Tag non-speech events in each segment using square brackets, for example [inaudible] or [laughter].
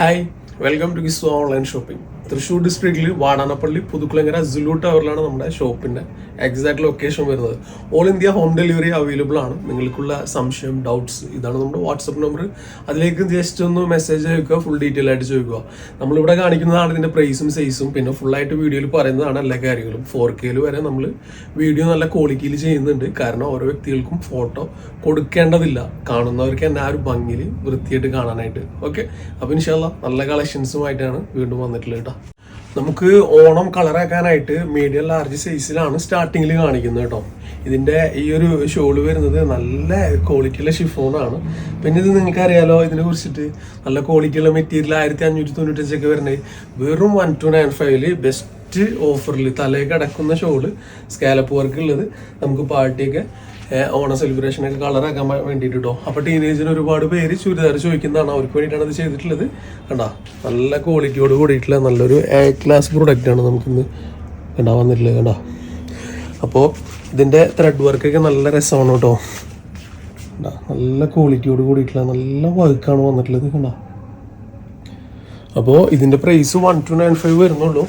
Hi welcome to kiss online shopping Thrissur ഡിസ്ട്രിക്റ്റിൽ വാടാനപ്പള്ളി പുതുക്കുളങ്ങര ജുലു ടവറിലാണ് നമ്മുടെ ഷോപ്പിന്റെ എക്സാക്ട് ലൊക്കേഷൻ വരുന്നത്. All India home delivery available ആണ്. നിങ്ങൾക്കുള്ള സംശയം ഡൗട്ട്സ് ഇതാണ് നമ്മുടെ വാട്സപ്പ് നമ്പർ അതിലേക്ക് ജസ്റ്റ് ഒന്ന് മെസ്സേജ് അയക്കുക ഫുൾ ഡീറ്റെയിൽ ആയിട്ട് ചോദിക്കുക. നമ്മളിവിടെ കാണിക്കുന്നതാണ് ഇതിന്റെ പ്രൈസും സൈസും പിന്നെ ഫുൾ ആയിട്ട് വീഡിയോയിൽ പറയുന്നതാണ് എല്ലാ കാര്യങ്ങളും. ഫോർ കെയിൽ വരെ നമ്മൾ വീഡിയോ നല്ല ക്വാളിറ്റിയിൽ ചെയ്യുന്നുണ്ട്. കാരണം ഓരോ വ്യക്തികൾക്കും ഫോട്ടോ കൊടുക്കേണ്ടതില്ല. കാണുന്നവർക്ക് തന്നെ ആ ഒരു ഭംഗിയിൽ വൃത്തിയായിട്ട് കാണാനായിട്ട്. ഓക്കെ അപ്പോൾ ഇൻഷാല്ല നല്ല കളക്ഷൻസുമായിട്ടാണ് വീണ്ടും വന്നിട്ടുള്ളത് കേട്ടോ. നമുക്ക് ഓണം കളറാക്കാനായിട്ട് മീഡിയം ലാർജ് സൈസിലാണ് സ്റ്റാർട്ടിങ്ങിൽ കാണിക്കുന്നത് കേട്ടോ. ഇതിന്റെ ഈ ഒരു ഷോൾ വരുന്നത് നല്ല ക്വാളിറ്റിയുള്ള ഷിഫോണാണ് പിന്നെ ഇത് നിങ്ങൾക്കറിയാലോ ഇതിനെ കുറിച്ചിട്ട് നല്ല ക്വാളിറ്റിയുള്ള മെറ്റീരിയൽ ആയിരത്തി അഞ്ഞൂറ്റി തൊണ്ണൂറ്റഞ്ചൊക്കെ വരുന്നത്. വെറും വൺ ടു നയൻ ഫൈവിൽ ബെസ്റ്റ് ഓഫറിൽ തലേ കിടക്കുന്ന ഷോൾ സ്കാലപ്പ് വർക്ക് ഉള്ളത് നമുക്ക് പാർട്ടിയൊക്കെ ഓണ സെലിബ്രേഷൻ ഒക്കെ കളറാക്കാൻ വേണ്ടിയിട്ട് കേട്ടോ അപ്പൊ ടീനേജിന് ഒരുപാട് പേര് ചുരിദാർ ചോദിക്കുന്നതാണ്. അവർക്ക് വേണ്ടിയിട്ടാണ് ഇത് ചെയ്തിട്ടുള്ളത്. കണ്ടാ നല്ല ക്വാളിറ്റിയോട് കൂടിയിട്ടുള്ള നല്ലൊരു എ ക്ലാസ് പ്രൊഡക്റ്റ് ആണ് നമുക്കിന്ന് കണ്ടാ വന്നിട്ടുള്ളത്. കണ്ടാ. അപ്പോൾ ഇതിന്റെ ത്രെഡ് വർക്കൊക്കെ നല്ല രസമാണ് കേട്ടോ. കണ്ടാ നല്ല ക്വാളിറ്റിയോട് കൂടിയിട്ടുള്ള നല്ല വർക്കാണ് വന്നിട്ടുള്ളത്. കണ്ടാ. അപ്പോൾ ഇതിന്റെ price one two nine five വരുന്നുള്ളൂ.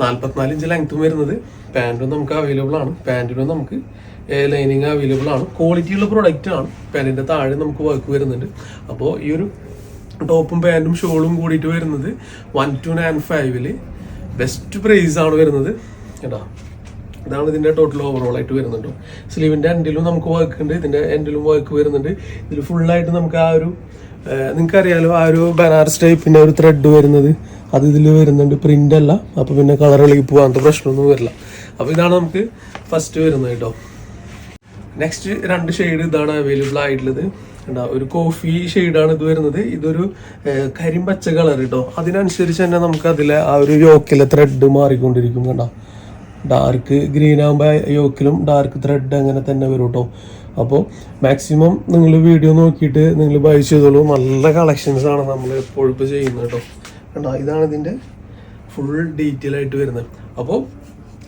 നാൽപ്പത്തിനാല് ഇഞ്ച് ലെങ്ത്തും വരുന്നത്. പാന്റും നമുക്ക് അവൈലബിൾ ആണ്. പാന്റിനും നമുക്ക് ലൈനിങ് അവൈലബിൾ ആണ്. ക്വാളിറ്റിയുള്ള പ്രൊഡക്റ്റ് ആണ്. പാന്റിന്റെ താഴെ നമുക്ക് വർക്ക് വരുന്നുണ്ട്. അപ്പോൾ ഈ ഒരു ടോപ്പും പാന്റും ഷോളും കൂടിയിട്ട് വരുന്നത് വൺ ടു നയൻ ഫൈവിൽ ബെസ്റ്റ് പ്രൈസ് ആണ് വരുന്നത്. കേട്ടോ? ഇതാണ് ഇതിന്റെ ടോട്ടൽ ഓവറോൾ ആയിട്ട് വരുന്നുണ്ട്. സ്ലീവിന്റെ എൻഡിലും നമുക്ക് വർക്ക് ഉണ്ട്. ഇതിന്റെ എൻഡിലും വർക്ക് വരുന്നുണ്ട്. ഇതിൽ ഫുള്ളായിട്ട് നമുക്ക് ആ ഒരു നിങ്ങൾക്ക് അറിയാലോ ആ ഒരു ബനാറസ് ടൈപ്പിന്റെ ഒരു ത്രെഡ് വരുന്നത്. അത് ഇതിൽ വരുന്നുണ്ട്. പ്രിന്റ് അല്ല. അപ്പോൾ പിന്നെ കളർ ഇളകി പോകാത്ത പ്രശ്നമൊന്നും വരില്ല. അപ്പൊ ഇതാണ് നമുക്ക് ഫസ്റ്റ് വരുന്നത് കേട്ടോ. നെക്സ്റ്റ് രണ്ട് ഷെയ്ഡ് ഇതാണ് അവൈലബിൾ ആയിട്ടുള്ളത്. എന്താ ഒരു കോഫി ഷെയ്ഡാണ് ഇത് വരുന്നത്. ഇതൊരു കരിമ്പച്ച കളർ കേട്ടോ അതിനനുസരിച്ച് തന്നെ നമുക്ക് അതിലെ ആ ഒരു യോക്കിലെ ത്രെഡ് മാറിക്കൊണ്ടിരിക്കും കണ്ടോ. ഡാർക്ക് ഗ്രീൻ ആകുമ്പോൾ യോക്കിലും ഡാർക്ക് ത്രെഡ് അങ്ങനെ തന്നെ വരും കേട്ടോ അപ്പോൾ മാക്സിമം നിങ്ങൾ വീഡിയോ നോക്കിയിട്ട് നിങ്ങൾ ബൈ ചെയ്തോളൂ. നല്ല കളക്ഷൻസ് ആണ് നമ്മൾ എപ്പോഴും ഇപ്പോൾ ചെയ്യുന്നത് കേട്ടോ കണ്ടോ ഇതാണ് ഇതിന്റെ ഫുൾ ഡീറ്റെയിൽ ആയിട്ട് വരുന്നത്. അപ്പോൾ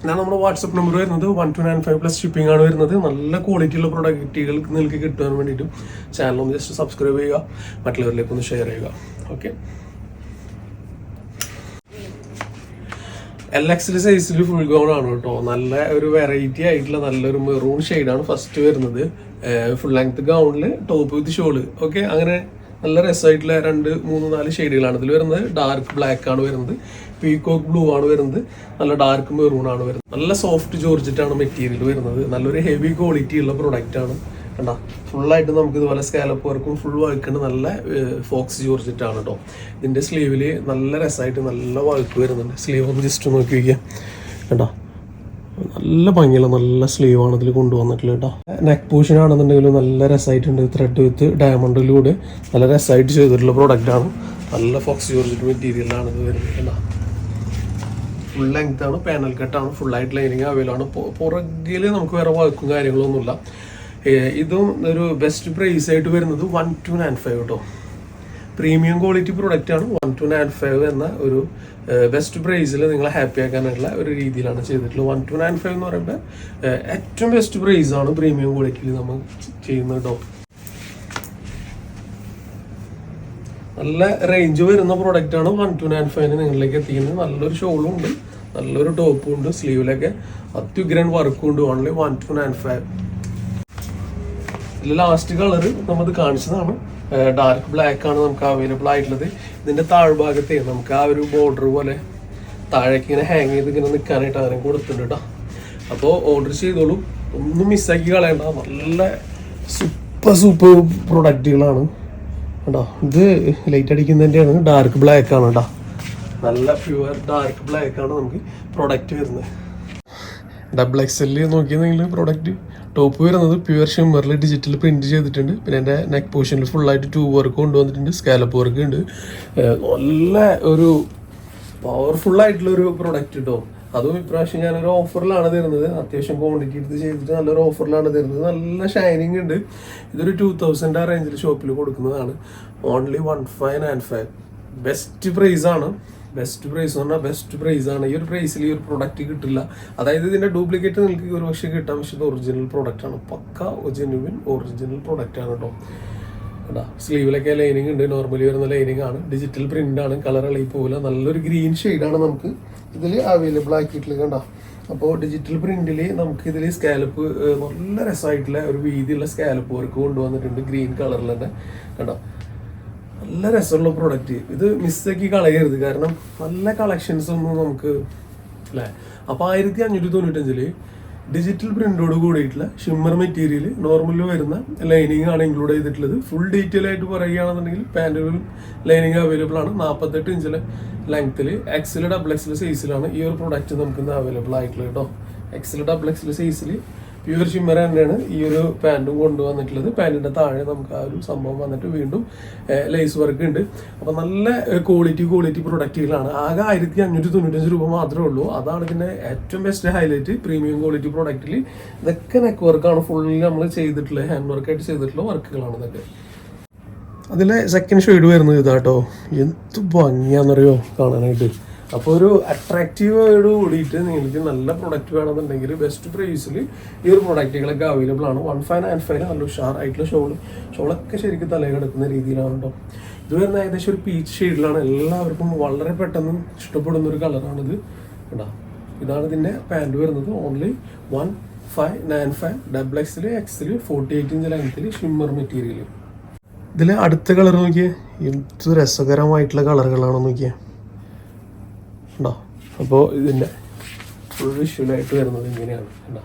ഇതാണ് നമ്മുടെ വാട്സപ്പ് നമ്പർ വരുന്നത് one two nine five plus shipping ആണ് വരുന്നത്. നല്ല ക്വാളിറ്റിയുള്ള പ്രൊഡക്റ്റുകൾ നിങ്ങൾക്ക് കിട്ടാൻ വേണ്ടിയിട്ടും ചാനൽ ഒന്ന് ജസ്റ്റ് സബ്സ്ക്രൈബ് ചെയ്യുക. മറ്റുള്ളവരിലേക്ക് ഒന്ന് ഷെയർ ചെയ്യുക. ഓക്കെ എൽ എക്സിൽ സൈസിൽ ഫുൾ ഗൗൺ ആണ് കേട്ടോ. നല്ല ഒരു വെറൈറ്റി ആയിട്ടുള്ള നല്ലൊരു മെറൂൺ ആണ് ഫസ്റ്റ് വരുന്നത്. ഫുൾ ലെങ്ത് ഗൗണിൽ ടോപ്പ് വിത്ത് ഷോൾ ഓക്കെ അങ്ങനെ നല്ല രസമായിട്ടുള്ള രണ്ട് മൂന്ന് നാല് ഷെയ്ഡുകളാണ് ഇതിൽ വരുന്നത്. ഡാർക്ക് ബ്ലാക്ക് ആണ് വരുന്നത്. പീകോക്ക് ബ്ലൂ ആണ് വരുന്നത്. നല്ല ഡാർക്ക് മെറൂൺ ആണ് വരുന്നത്. നല്ല സോഫ്റ്റ് ജോർജിറ്റാണ് മെറ്റീരിയൽ വരുന്നത്. നല്ലൊരു ഹെവി ക്വാളിറ്റി ഉള്ള പ്രൊഡക്റ്റ് ആണ്. കണ്ട? ഫുള്ളായിട്ട് നമുക്ക് ഇതുപോലെ സ്കാലപ്പ് വർക്കും ഫുൾ വഴുക്കുന്ന നല്ല ഫോക്സ് ജോർജിറ്റ് ആണ് കേട്ടോ ഇതിന്റെ സ്ലീവിൽ നല്ല രസമായിട്ട് നല്ല വഴുക്ക് വരുന്നുണ്ട്. സ്ലീവ് ഒന്ന് ജസ്റ്റ് നോക്കി വയ്ക്കാം കണ്ടോ? നല്ല ഭംഗിയുള്ള നല്ല സ്ലീവ് ആണ് ഇതിൽ കൊണ്ടുവന്നിട്ടുള്ളത് കേട്ടോ നെക്ക് പോഷൻ ആണെന്നുണ്ടെങ്കിലും നല്ല രസമായിട്ടുണ്ട് ത്രെഡ് വിത്ത് ഡയമണ്ടിലൂടെ നല്ല രസമായിട്ട് ചെയ്തിട്ടുള്ള പ്രോഡക്റ്റ് ആണ്. നല്ല ഫോക്സ് ജോർജിറ്റ് മെറ്റീരിയലാണ് ഇത് വരുന്നത്. കണ്ടോ? ഫുൾ ലെങ്ത് ആണ് പാനൽ കട്ടാണ് ഫുൾ ആയിട്ട് ലൈനിങ് അവൈലബിൾ ആണ്. പുറകിൽ നമുക്ക് വേറെ വർക്കും കാര്യങ്ങളൊന്നുമില്ല ഇതും ഒരു ബെസ്റ്റ് പ്രൈസ് ആയിട്ട് വരുന്നത് വൺ ടു നയൻ ഫൈവ് കേട്ടോ പ്രീമിയം ക്വാളിറ്റി പ്രൊഡക്റ്റ് ആണ് വൺ ടു നയൻ ഫൈവ് എന്ന ഒരു ബെസ്റ്റ് പ്രൈസിൽ നിങ്ങളെ ഹാപ്പി ആക്കാനുള്ള ഒരു രീതിയിലാണ് ചെയ്തിട്ടുള്ളത്. വൺ ടു നയൻ ഫൈവ് എന്ന് പറയുമ്പോൾ ഏറ്റവും ബെസ്റ്റ് പ്രൈസ് ആണ് പ്രീമിയം ക്വാളിറ്റിയിൽ നമ്മൾ ചെയ്യുന്നത് കേട്ടോ നല്ല റേഞ്ച് വരുന്ന പ്രോഡക്റ്റ് ആണ് വൺ ടു നയൻ ഫൈവിന് നിങ്ങളിലേക്ക് എത്തിക്കുന്നത്. നല്ലൊരു ഷോളും ഉണ്ട്. നല്ലൊരു ടോപ്പും ഉണ്ട്. സ്ലീവിലൊക്കെ അത്യുഗ്രൻ വർക്കും ഉണ്ട്. Only one two nine five ഇതിൽ ലാസ്റ്റ് കളർ നമ്മത് കാണിച്ചതാണ്. ഡാർക്ക് ബ്ലാക്ക് ആണ് നമുക്ക് അവൈലബിൾ ആയിട്ടുള്ളത്. ഇതിന്റെ താഴ്ഭാഗത്തെ നമുക്ക് ആ ഒരു ബോർഡർ പോലെ താഴേക്ക് ഇങ്ങനെ ഹാങ് ചെയ്ത് ഇങ്ങനെ നിൽക്കാനായിട്ട് അങ്ങനെ കൊടുത്തിട്ടുണ്ട് കേട്ടോ അപ്പോൾ ഓർഡർ ചെയ്തോളൂ. ഒന്നും മിസ്സാക്കി കളയണ്ട. നല്ല സൂപ്പർ സൂപ്പർ പ്രൊഡക്റ്റുകളാണ് കേട്ടോ ഇത് ലൈറ്റ് അടിക്കുന്നതിന്റെയാണ് ഡാർക്ക് ബ്ലാക്ക് ആണ് കേട്ടോ നല്ല പ്യുവർ ഡാർക്ക് ബ്ലാക്ക് ആണ് നമുക്ക് പ്രൊഡക്റ്റ് വരുന്നത്. ഡബിൾ എക്സ് എല്ലിൽ നോക്കിയെങ്കിൽ പ്രൊഡക്റ്റ് ടോപ്പ് വരുന്നത് പ്യുവർ ഷിമ്മറിൽ ഡിജിറ്റൽ പ്രിന്റ് ചെയ്തിട്ടുണ്ട്. പിന്നെ എന്റെ നെക്ക് പോർഷനിൽ ഫുള്ളായിട്ട് ട്യൂബ് വർക്ക് കൊണ്ടുവന്നിട്ടുണ്ട്. സ്കാലപ്പ് വർക്ക് ഉണ്ട്. നല്ല ഒരു ഒരു പ്രൊഡക്റ്റ് കേട്ടോ അതും ഇപ്രാവശ്യം ഞാനൊരു ഓഫറിലാണ് തരുന്നത്. അത്യാവശ്യം ക്വാണ്ടിറ്റി എടുത്ത് ചെയ്തിട്ട് നല്ലൊരു ഓഫറിലാണ് തരുന്നത്. നല്ല ഷൈനിങ് ഉണ്ട്. ഇതൊരു ടൂ തൗസൻഡ് ആ റേഞ്ചിൽ ഷോപ്പിൽ കൊടുക്കുന്നതാണ്. Only one five nine five best പ്രൈസാണ് ബെസ്റ്റ് പ്രൈസ് എന്ന് പറഞ്ഞാൽ ബെസ്റ്റ് പ്രൈസ് ആണ്. ഈ ഒരു പ്രൈസിൽ ഈ ഒരു പ്രൊഡക്റ്റ് കിട്ടില്ല. അതായത് ഇതിന്റെ ഡ്യൂപ്ലിക്കേറ്റ് നിങ്ങൾക്ക് ഒരു പക്ഷേ കിട്ടാം. പക്ഷേ ഇത് ഒറിജിനൽ പ്രോഡക്റ്റ് ആണ്. പക്ക ജെന്യുവിൻ ഒറിജിനൽ പ്രോഡക്റ്റ് ആണ് കേട്ടോ കേട്ടോ സ്ലീവിലൊക്കെ ലൈനിങ് ഉണ്ട് നോർമലി വരുന്ന ലൈനിങ് ആണ്. ഡിജിറ്റൽ പ്രിന്റ് ആണ്. കളർ ഇളകി പോകില്ല നല്ലൊരു ഗ്രീൻ ആണ് നമുക്ക് ഇതിൽ അവൈലബിൾ ആക്കിയിട്ടുള്ളത് കണ്ടോ? അപ്പോൾ ഡിജിറ്റൽ പ്രിന്റിൽ നമുക്ക് ഇതിൽ സ്കാലപ്പ് നല്ല രസമായിട്ടുള്ള ഒരു വീതിയുള്ള സ്കാലപ്പ് വർക്ക് കൊണ്ടുവന്നിട്ടുണ്ട് ഗ്രീൻ കളറിൽ തന്നെ കണ്ടോ? നല്ല രസമുള്ള പ്രൊഡക്റ്റ് ഇത് മിസ്സാക്കി കളയരുത്. കാരണം നല്ല കളക്ഷൻസ് ഒന്നും നമുക്ക് അല്ലേ അപ്പോൾ ആയിരത്തി അഞ്ഞൂറ്റി തൊണ്ണൂറ്റഞ്ചിൽ ഡിജിറ്റൽ പ്രിന്റോട് കൂടിയിട്ടുള്ള ഷിമ്മർ മെറ്റീരിയൽ നോർമലിൽ വരുന്ന ലൈനിങ് ആണ് ഇൻക്ലൂഡ് ചെയ്തിട്ടുള്ളത്. ഫുൾ ഡീറ്റെയിൽ ആയിട്ട് പറയുകയാണെന്നുണ്ടെങ്കിൽ പാന്റുകളും ലൈനിങ് അവൈലബിൾ ആണ്. നാൽപ്പത്തെട്ട് ഇഞ്ചിലെ ലെങ്ത്തിൽ എക്സിൽ ഡബിൾ എക്സിൽ സൈസിലാണ് ഈ ഒരു പ്രൊഡക്റ്റ് നമുക്ക് ഇന്ന് അവൈലബിൾ ആയിട്ടുള്ളത് കേട്ടോ എക്സിൽ ഡബിൾ എക്സിൽ സൈസിൽ പ്യുവർ ഷിമ്മർ തന്നെയാണ് ഈ ഒരു പാന്റും കൊണ്ടുവന്നിട്ടുള്ളത്. പാന്റിന്റെ താഴെ നമുക്ക് ആ ഒരു സംഭവം വന്നിട്ട് വീണ്ടും ലേസ് വർക്ക് ഉണ്ട്. അപ്പോൾ നല്ല ക്വാളിറ്റി ക്വാളിറ്റി പ്രൊഡക്റ്റുകളാണ് ആകെ ആയിരത്തി അഞ്ഞൂറ്റി തൊണ്ണൂറ്റഞ്ച് രൂപ മാത്രമേ ഉള്ളൂ. അതാണ് ഇതിന്റെ ഏറ്റവും ബെസ്റ്റ് ഹൈലൈറ്റ് പ്രീമിയം ക്വാളിറ്റി പ്രൊഡക്റ്റിൽ ഇതൊക്കെ നെക്ക് വർക്കാണ് ഫുള്ളി നമ്മൾ ചെയ്തിട്ടുള്ളത് ഹാൻഡ് വർക്കായിട്ട് ചെയ്തിട്ടുള്ള വർക്കുകളാണ് ഇതൊക്കെ. അതിലെ സെക്കൻഡ് ഷെയ്ഡ് വരുന്നത് ഇതാട്ടോ. എന്ത് ഭംഗിയാണെന്നറിയോ? കാണാനായിട്ട്. അപ്പോൾ ഒരു അട്രാക്റ്റീവോട് കൂടിയിട്ട് നിങ്ങൾക്ക് നല്ല പ്രൊഡക്റ്റ് വേണമെന്നുണ്ടെങ്കിൽ ബെസ്റ്റ് പ്രൈസിൽ ഈ ഒരു പ്രൊഡക്റ്റുകളൊക്കെ അവൈലബിൾ ആണ്. വൺ ഫൈവ് ആൻഡ് ഫൈവ് നല്ല ഉഷാർ ആയിട്ടുള്ള ഷോൾ ഷോളൊക്കെ ശരിക്കും തലയിൽ കിടക്കുന്ന രീതിയിലാണ് കേട്ടോ ഇത് വരുന്ന ഏകദേശം ഒരു പീച്ച് ഷെയ്ഡിലാണ് എല്ലാവർക്കും വളരെ പെട്ടെന്ന് ഇഷ്ടപ്പെടുന്ന ഒരു കളറാണിത് കേട്ടോ ഇതാണ് ഇതിന്റെ പാന്റ് വരുന്നത്. Only one five nine five double എക്സിൽ എക്സിൽ ഫോർട്ടി എയ്റ്റ് ഇഞ്ച് ലെങ്ത്തിൽ ഷിമ്മർ മെറ്റീരിയൽ ഇതിൽ അടുത്ത കളർ നോക്കിയേ. എന്ത് രസകരമായിട്ടുള്ള കളറുകളാണോ നോക്കിയേ. ഉണ്ടോ? അപ്പോൾ ഇതിന്റെ ഫുൾ വിഷ്വലായിട്ട് വരുന്നത് ഇങ്ങനെയാണ് കേട്ടോ.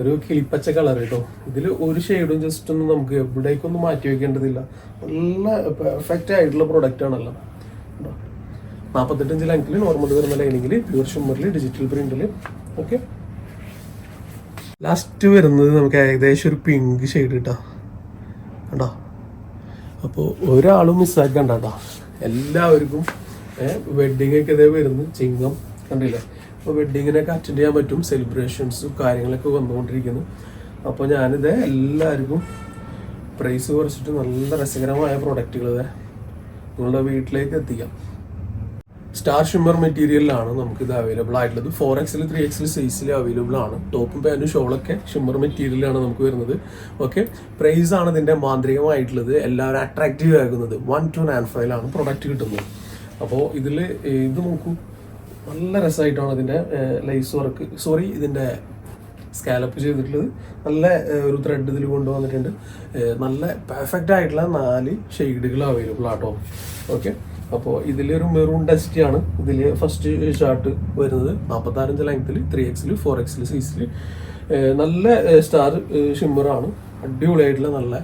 ഒരു കിളിപ്പച്ച കളർ കേട്ടോ. ഇതിൽ ഒരു ഷെയ്ഡും ജസ്റ്റ് ഒന്നും നമുക്ക് എവിടേക്കൊന്നും മാറ്റി വെക്കേണ്ടതില്ല. നല്ല പെർഫെക്റ്റ് ആയിട്ടുള്ള പ്രൊഡക്റ്റ് ആണല്ലോ. കേട്ടോ നാൽപ്പത്തെട്ടഞ്ച് ലാങ്കിൽ നോർമൽ വരുന്ന ലൈനിങ്ങിൽ പ്യൂർ ഷിമ്മറിൽ ഡിജിറ്റൽ പ്രിന്റിൽ ഓക്കെ ലാസ്റ്റ് വരുന്നത് നമുക്ക് ഏകദേശം ഒരു പിങ്ക് ഷെയ്ഡ് കിട്ടാം കണ്ടോ? അപ്പോൾ ഒരാളും മിസ്സാക്കണ്ട കേട്ടോ എല്ലാവർക്കും വെഡിങ് ഒക്കെ ഇതേ വരുന്നു. ചിങ്ങം കണ്ടില്ലേ? അപ്പോൾ വെഡിങ്ങിനൊക്കെ അറ്റൻഡ് ചെയ്യാൻ പറ്റും. സെലിബ്രേഷൻസും കാര്യങ്ങളൊക്കെ വന്നുകൊണ്ടിരിക്കുന്നു. അപ്പോൾ ഞാനിത് എല്ലാവർക്കും പ്രൈസ് കുറച്ചിട്ട് നല്ല രസകരമായ പ്രൊഡക്റ്റുകൾ നിങ്ങളുടെ വീട്ടിലേക്ക് എത്തിക്കാം. സ്റ്റാർ ഷിമ്മർ മെറ്റീരിയലിലാണ് നമുക്ക് ഇത് അവൈലബിൾ ആയിട്ടുള്ളത്. ഫോർ എക്സിൽ ത്രീ എക്സിൽ സൈസിൽ അവൈലബിൾ ആണ്. ടോപ്പും പാന്റും ഷോളൊക്കെ ഷിമ്മർ മെറ്റീരിയലാണ് നമുക്ക് വരുന്നത്. ഓക്കെ പ്രൈസാണ് ഇതിന്റെ മാന്ത്രികമായിട്ടുള്ളത്. എല്ലാവരും അട്രാക്റ്റീവ് ആകുന്നത്. വൺ ടു നയൻ ഫൈവിലാണ് പ്രൊഡക്റ്റ് കിട്ടുന്നത്. അപ്പോൾ ഇതിൽ ഇത് നോക്കൂ. നല്ല രസമായിട്ടാണ് അതിന്റെ ലൈസ് വർക്ക് സോറി ഇതിന്റെ സ്കാലപ്പ് ചെയ്തിട്ടുള്ളത്. നല്ല ഒരു ത്രെഡ് ഇതിൽ കൊണ്ടുവന്നിട്ടുണ്ട്. നല്ല പെർഫെക്റ്റ് ആയിട്ടുള്ള നാല് ഷെയ്ഡുകൾ അവൈലബിൾ ആട്ടോ. ഓക്കെ അപ്പോൾ ഇതിലൊരു മെറൂൺ ഡസ്റ്റ് ആണ്. ഇതിൽ ഫസ്റ്റ് ചാർട്ട് വരുന്നത് നാൽപ്പത്താറിഞ്ച് ലെങ്ത്തിൽ ത്രീ എക്സിൽ ഫോർ എക്സിൽ സൈസിൽ നല്ല സ്റ്റാർ ഷിമ്മറാണ് അടിപൊളിയായിട്ടുള്ള നല്ല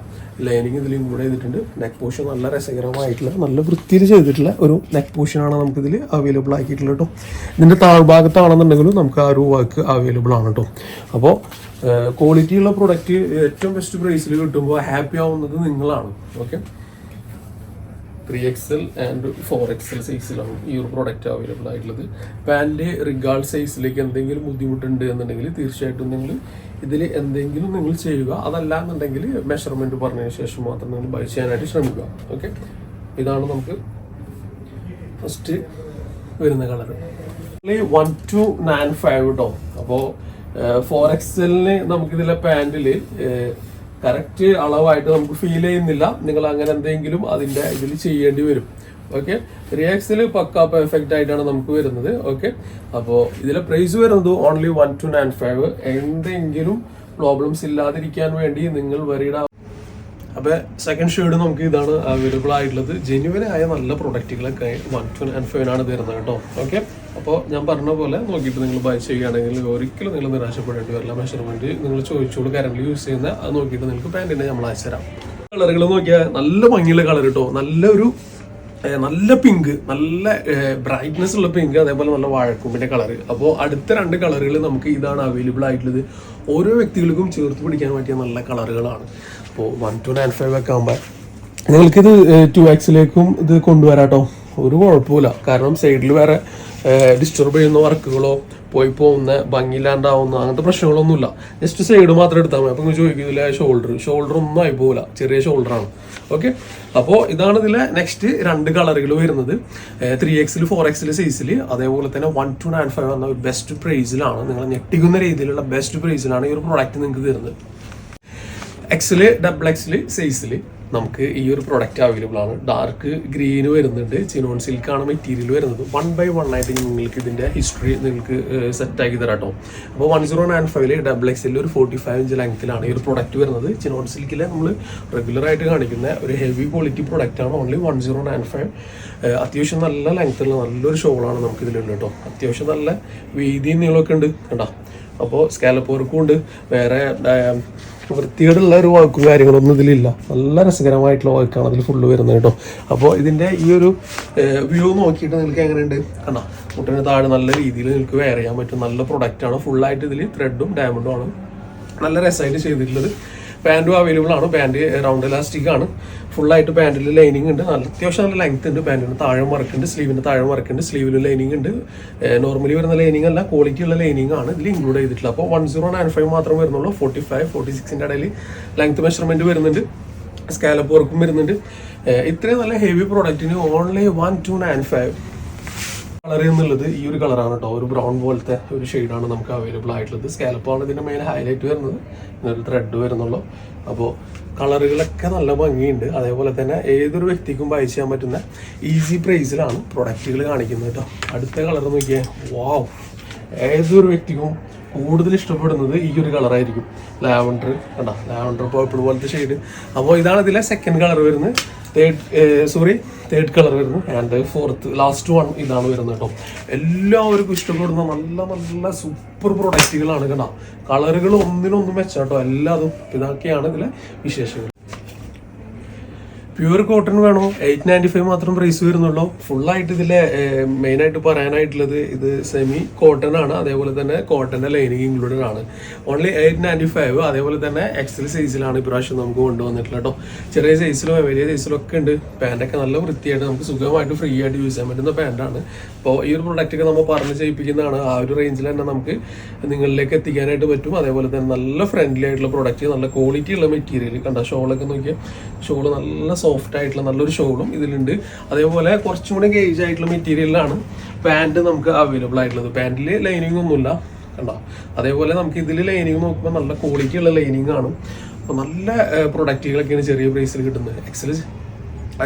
ലൈനിങ് ഇതിൽ ഇൻക്ലൂഡ് ചെയ്തിട്ടുണ്ട്. നെക്ക് പോഷൻ നല്ല രസകരമായിട്ടുള്ള നല്ല വൃത്തിയിൽ ചെയ്തിട്ടുള്ള ഒരു നെക്ക് പോഷനാണ് നമുക്കിതിൽ അവൈലബിൾ ആക്കിയിട്ടുള്ളത് കേട്ടോ ഇതിന്റെ താഴ്ഭാഗത്താണെന്നുണ്ടെങ്കിലും നമുക്ക് ആ ഒരു വർക്ക് അവൈലബിൾ ആണ് കേട്ടോ അപ്പോൾ ക്വാളിറ്റിയുള്ള പ്രൊഡക്റ്റ് ഏറ്റവും ബെസ്റ്റ് പ്രൈസിൽ കിട്ടുമ്പോൾ ഹാപ്പി ആവുന്നത് നിങ്ങളാണ്. Okay three XL and four XL സൈസിലാണ് ഈ ഒരു പ്രോഡക്റ്റ് അവൈലബിൾ ആയിട്ടുള്ളത്. പാന്റ് റിഗാൾ സൈസിലേക്ക് എന്തെങ്കിലും ബുദ്ധിമുട്ടുണ്ട് എന്നുണ്ടെങ്കിൽ തീർച്ചയായിട്ടും നിങ്ങൾ ഇതിൽ എന്തെങ്കിലും നിങ്ങൾ ചെയ്യുക. അതല്ല എന്നുണ്ടെങ്കിൽ മെഷർമെന്റ് പറഞ്ഞതിന് ശേഷം മാത്രം നിങ്ങൾ ബൈ ചെയ്യാനായിട്ട് ശ്രമിക്കുക. ഓക്കെ ഇതാണ് നമുക്ക് ഫസ്റ്റ് വരുന്ന colour one two nine five കേട്ടോ അപ്പോൾ ഫോർ എക്സലിന് നമുക്കിതിലെ പാന്റിൽ കറക്റ്റ് അളവായിട്ട് നമുക്ക് ഫീൽ ചെയ്യുന്നില്ല. നിങ്ങൾ അങ്ങനെ എന്തെങ്കിലും അതിന്റെ ഇതിൽ ചെയ്യേണ്ടി വരും. ഓക്കെ റിയാക്സിൽ പക്ക പെർഫെക്റ്റ് ആയിട്ടാണ് നമുക്ക് വരുന്നത്. ഓക്കെ അപ്പോൾ ഇതിലെ പ്രൈസ് വരുന്നത് only one two nine five എന്തെങ്കിലും പ്രോബ്ലംസ് ഇല്ലാതിരിക്കാൻ വേണ്ടി നിങ്ങൾ വരീഡ് അപ്പൊ സെക്കൻഡ് ഷെയ്ഡ് നമുക്ക് ഇതാണ് അവൈലബിൾ ആയിട്ടുള്ളത്. ജെന്യുവൻ ആയ നല്ല പ്രൊഡക്റ്റുകളൊക്കെ വൺ ടു ആൻഡ് ഫൈവ് ആണ് തരുന്നത് കേട്ടോ. ഓക്കെ അപ്പോൾ ഞാൻ പറഞ്ഞ പോലെ നോക്കിയിട്ട് നിങ്ങൾ ബൈ ചെയ്യുകയാണെങ്കിൽ ഒരിക്കലും നിങ്ങൾ നിരാശപ്പെടേണ്ടി വരില്ല. മെഷർമെന്റ് നിങ്ങൾ ചോദിച്ചോളൂ കറന്റ് യൂസ് ചെയ്യുന്ന അത് നോക്കിയിട്ട് നിങ്ങൾക്ക് പാന്റിനെ നമ്മൾ അയച്ചുതരാം കളറുകൾ നോക്കിയാൽ നല്ല ഭംഗിയുള്ള കളർ കേട്ടോ നല്ലൊരു നല്ല പിങ്ക് നല്ല ബ്രൈറ്റ്നെസ് ഉള്ള പിങ്ക് അതേപോലെ നല്ല വാഴക്കൂമ്പിന്റെ കളർ അപ്പോൾ അടുത്ത രണ്ട് കളറുകൾ നമുക്ക് ഇതാണ് അവൈലബിൾ ആയിട്ടുള്ളത്. ഓരോ വ്യക്തികൾക്കും ചേർത്ത് പിടിക്കാൻ പറ്റിയ നല്ല കളറുകളാണ് അപ്പോൾ വൺ ടു നയൻ ഫൈവ് ഒക്കെ ആകുമ്പോൾ നിങ്ങൾക്കിത് ടു എക്സിലേക്കും ഇത് കൊണ്ടുവരാട്ടോ. ഒരു കുഴപ്പമില്ല കാരണം സൈഡിൽ വേറെ ഡിസ്റ്റർബ് ചെയ്യുന്ന വർക്കുകളോ പോയി പോകുന്ന ഭംഗിയില്ലാണ്ടാവുന്ന അങ്ങനത്തെ പ്രശ്നങ്ങളൊന്നുമില്ല. ജസ്റ്റ് സൈഡ് മാത്രം എടുത്താൽ മതി. അപ്പം നിങ്ങൾ ചോദിക്കില്ല ഷോൾഡർ ഷോൾഡർ ഒന്നും ആയി പോകില്ല ചെറിയ ഷോൾഡറാണ് ഓക്കെ അപ്പോൾ ഇതാണ് ഇതിലെ നെക്സ്റ്റ് രണ്ട് കളറുകൾ വരുന്നത്. ത്രീ എക്സിൽ ഫോർ എക്സിൽ സൈസിൽ അതേപോലെ തന്നെ വൺ ടു നയൻ ഫൈവ് എന്ന ബെസ്റ്റ് പ്രൈസിലാണ് നിങ്ങൾ ഞെട്ടിക്കുന്ന രീതിയിലുള്ള ബെസ്റ്റ് പ്രൈസിലാണ് ഈ ഒരു പ്രോഡക്റ്റ് നിങ്ങൾക്ക് തരുന്നത്. എക്സിൽ ഡബിൾ എക്സിൽ സൈസിൽ നമുക്ക് ഈ ഒരു പ്രൊഡക്റ്റ് അവൈലബിൾ ആണ്. ഡാർക്ക് ഗ്രീന് വരുന്നുണ്ട്. ചിനോൺ സിൽക്കാണ് മെറ്റീരിയൽ വരുന്നത്. വൺ ബൈ വൺ ആയിട്ട് നിങ്ങൾക്ക് ഇതിന്റെ ഹിസ്റ്ററി നിങ്ങൾക്ക് സെറ്റ് ആക്കി തരാം കേട്ടോ അപ്പോൾ വൺ സീറോ നയൻ ഫൈവിൽ ഡബിൾ എക്സിൽ ഒരു ഫോർട്ടി ഫൈവ് ഇഞ്ച് ലെങ്ത്തിലാണ് ഈ ഒരു പ്രൊഡക്റ്റ് വരുന്നത്. ചിനോൺ സിൽക്കിലെ നമ്മൾ റെഗുലർ ആയിട്ട് കാണിക്കുന്ന ഒരു ഹെവി ക്വാളിറ്റി പ്രൊഡക്റ്റ് ആണ്. Only one zero nine five അത്യാവശ്യം നല്ല ലെങ്ത്തുള്ള നല്ലൊരു ഷോളാണ് നമുക്ക് ഇതിലുണ്ട് കേട്ടോ അത്യാവശ്യം നല്ല വീതിയും നീളമൊക്കെ ഉണ്ട്. കണ്ടോ? അപ്പോൾ സ്കാലപ്പ് വർക്കും ഉണ്ട്. വേറെ വൃത്തികേടുള്ള ഒരു വാക്കും കാര്യങ്ങളൊന്നും ഇതിലില്ല. നല്ല രസകരമായിട്ടുള്ള വാക്കാണ് അതിൽ ഫുള്ള് വരുന്നത് കേട്ടോ. അപ്പോൾ ഇതിന്റെ ഈ ഒരു വ്യൂ നോക്കിയിട്ട് നിങ്ങൾക്ക് എങ്ങനെയുണ്ട്? കണ്ടോ? മുട്ടിന് താഴെ നല്ല രീതിയിൽ നിങ്ങൾക്ക് വെയർ ചെയ്യാൻ പറ്റും. നല്ല പ്രൊഡക്റ്റാണ് ഫുള്ളായിട്ട് ഇതിൽ ത്രെഡും ഡയമണ്ടും ആണ്. നല്ല രസമായിട്ട് ചെയ്തിട്ടുള്ളത്. പാന്റും അവൈലബിൾ ആണ്. പാന്റ് റൗണ്ട് ഇലാസ്റ്റിക് ആണ്. ഫുള്ളായിട്ട് പാന്റിൽ ലൈനിങ് ഉണ്ട്. നല്ല അത്യാവശ്യം നല്ല ലെങ്ത് ഉണ്ട് പാന്റിന് താഴെ മറക്കുണ്ട് സ്ലീവിന്റെ താഴെ മറക്കുണ്ട് സ്ലീവിലും ലൈനിങ് ഉണ്ട്. നോർമലി വരുന്ന ലൈനിങ് അല്ല ക്വാളിറ്റി ഉള്ള ലൈനിങ് ആണ് ഇതിൽ ഇൻക്ലൂഡ് ചെയ്തിട്ടുള്ളത്. അപ്പോൾ വൺ സീറോ നയൻ ഫൈവ് മാത്രം വരുന്നുള്ളൂ. ഫോർട്ടി ഫൈവ് ഫോർട്ടി സിക്സിന്റെ ഇടയിൽ ലെങ്ത് മെഷർമെന്റ് വരുന്നുണ്ട് സ്കാലപ്പ് വർക്കും വരുന്നുണ്ട് ഇത്രയും നല്ല heavy പ്രോഡക്റ്റിന് only one two nine five colour എന്നുള്ളത് ഈ ഒരു കളറാണ് കേട്ടോ. ഒരു ബ്രൗൺ പോലത്തെ ഒരു ഷെയ്ഡാണ് നമുക്ക് അവൈലബിൾ ആയിട്ടുള്ളത്. സ്കാലപ്പാണ് ഇതിന്റെ മെയിൻ ഹൈലൈറ്റ് വരുന്നത്. ഇന്നൊരു ത്രെഡ് വരുന്നുള്ളൂ. അപ്പോൾ കളറുകളൊക്കെ നല്ല ഭംഗിയുണ്ട്. അതേപോലെ തന്നെ ഏതൊരു വ്യക്തിക്കും ബൈ ചെയ്യാൻ പറ്റുന്ന ഈസി പ്രൈസിലാണ് പ്രൊഡക്റ്റുകൾ കാണിക്കുന്നത് കേട്ടോ. അടുത്ത കളർ നോക്കിയാൽ വാവ് ഏതൊരു വ്യക്തിക്കും കൂടുതൽ ഇഷ്ടപ്പെടുന്നത് ഈ ഒരു കളറായിരിക്കും ലാവൻഡർ കണ്ടോ? ലാവൻഡർ പേർപ്പിൾ പോലത്തെ ഷെയ്ഡ് അപ്പോൾ ഇതാണ് ഇതിലെ സെക്കൻഡ് കളർ വരുന്നത്. തേർഡ് സോറി തേർഡ് കളർ വരുന്നു. ആൻഡ് ഫോർത്ത് ലാസ്റ്റ് വൺ ഇതാണ് വരുന്നത് കേട്ടോ. എല്ലാവർക്കും ഇഷ്ടപ്പെടുന്ന നല്ല നല്ല സൂപ്പർ പ്രൊഡക്റ്റുകളാണ് കേട്ടോ. കളറുകൾ ഒന്നിനൊന്നും വെച്ചാട്ടോ എല്ലാതും ഇതൊക്കെയാണ് ഇതിലെ വിശേഷങ്ങൾ. പ്യൂർ കോട്ടൺ വേണോ? എയ്റ്റ് നയന്റി ഫൈവ് മാത്രം പ്രൈസ് വരുന്നുള്ളൂ. ആയിട്ട് ഇതിലെ മെയിൻ ആയിട്ട് പറയാനായിട്ടുള്ളത് ഇത് സെമി കോട്ടൺ ആണ്. അതേപോലെ തന്നെ കോട്ടന്റെ ലൈനിങ് ഇൻക്ലൂഡഡ് ആണ്. ഓൺലി എയ്റ്റ് നയന്റി ഫൈവ് അതേപോലെ തന്നെ എക്സൽ സൈസിലാണ് ഇപ്രാവശ്യം നമുക്ക് കൊണ്ടുവന്നിട്ടുള്ളത് കേട്ടോ ചെറിയ സൈസിലും വലിയ സൈസിലും ഒക്കെ ഉണ്ട്. പാന്റൊക്കെ നല്ല വൃത്തിയായിട്ട് നമുക്ക് സുഖമായിട്ട് ഫ്രീ ആയിട്ട് യൂസ് ചെയ്യാൻ പറ്റുന്ന പാന്റാണ് അപ്പോൾ ഈ ഒരു പ്രൊഡക്റ്റ് ഒക്കെ നമ്മൾ പറഞ്ഞ് ചെയ്യിപ്പിക്കുന്നതാണ്. ആ ഒരു റേഞ്ചിൽ തന്നെ നമുക്ക് നിങ്ങളിലേക്ക് എത്തിക്കാനായിട്ട് പറ്റും. അതേപോലെ തന്നെ നല്ല ഫ്രണ്ട്ലി ആയിട്ടുള്ള പ്രൊഡക്റ്റ് നല്ല ക്വാളിറ്റി ഉള്ള മെറ്റീരിയൽ കണ്ട? ഷോളൊക്കെ നോക്കിയാൽ ഷോൾ നല്ല സോഫ്റ്റ് ആയിട്ടുള്ള നല്ലൊരു ഷോളും ഇതിലുണ്ട്. അതേപോലെ കുറച്ചും കൂടി ഗേജ് ആയിട്ടുള്ള മെറ്റീരിയലാണ് പാന്റ് നമുക്ക് അവൈലബിൾ ആയിട്ടുള്ളത്. പാന്റിൽ ലൈനിങ് ഒന്നുമില്ല കണ്ടോ? അതേപോലെ നമുക്ക് ഇതിൽ ലൈനിങ് നോക്കുമ്പോൾ നല്ല ക്വാളിറ്റി ഉള്ള ലൈനിങ് ആണ്. അപ്പോൾ നല്ല പ്രൊഡക്റ്റുകളൊക്കെയാണ് ചെറിയ പ്രൈസിൽ കിട്ടുന്നത്. എക്സൽ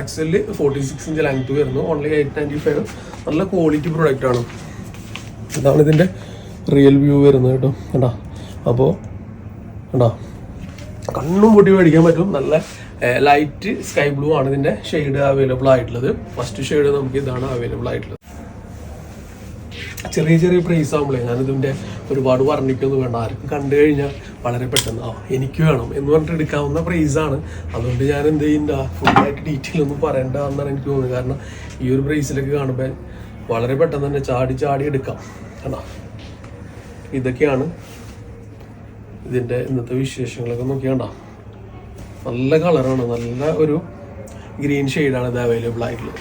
എക്സലിൽ ഫോർട്ടി സിക്സ് ഇഞ്ച് ലെങ്ത് വരുന്നു. ഓൺലി എയ്റ്റ് നയന്റി ഫൈവ് നല്ല ക്വാളിറ്റി പ്രൊഡക്റ്റ് ആണ്. ഇതാണ് ഇതിന്റെ റിയൽ വ്യൂ വരുന്നത് കേട്ടോ. കേട്ടോ അപ്പോൾ കേട്ടോ കണ്ണും പൊട്ടി മേടിക്കാൻ പറ്റും. നല്ല ലൈറ്റ് സ്കൈ ബ്ലൂ ആണ് ഇതിന്റെ ഷെയ്ഡ് അവൈലബിൾ ആയിട്ടുള്ളത്. ഫസ്റ്റ് ഷെയ്ഡ് നമുക്ക് ഇതാണ് അവൈലബിൾ ആയിട്ടുള്ളത്. ചെറിയ ചെറിയ പ്രൈസ് ആകുമ്പോഴേ ഞാനിതിന്റെ ഒരുപാട് വർണിക്കൊന്നും വേണ്ട. ആർക്കും കണ്ടു കഴിഞ്ഞാൽ വളരെ പെട്ടെന്ന് ആ എനിക്ക് വേണം എന്ന് പറഞ്ഞിട്ട് എടുക്കാവുന്ന പ്രൈസാണ് അതുകൊണ്ട് ഞാൻ എന്ത് ചെയ്യണ്ട ഫുള്ളായിട്ട് ഡീറ്റെയിൽ ഒന്നും പറയണ്ട എന്നാണ് എനിക്ക് തോന്നുന്നത്. കാരണം ഈ ഒരു പ്രൈസിലൊക്കെ കാണുമ്പോൾ വളരെ പെട്ടെന്ന് തന്നെ ചാടി ചാടി എടുക്കാം. കണ്ടോ? ഇതൊക്കെയാണ് ഇതിന്റെ ഇന്നത്തെ വിശേഷങ്ങളൊക്കെ നോക്കിയാണ്ടോ നല്ല കളറാണ്. നല്ല ഒരു ഗ്രീൻ ഷെയ്ഡാണ് ഇത് അവൈലബിൾ ആയിട്ടുള്ളത്.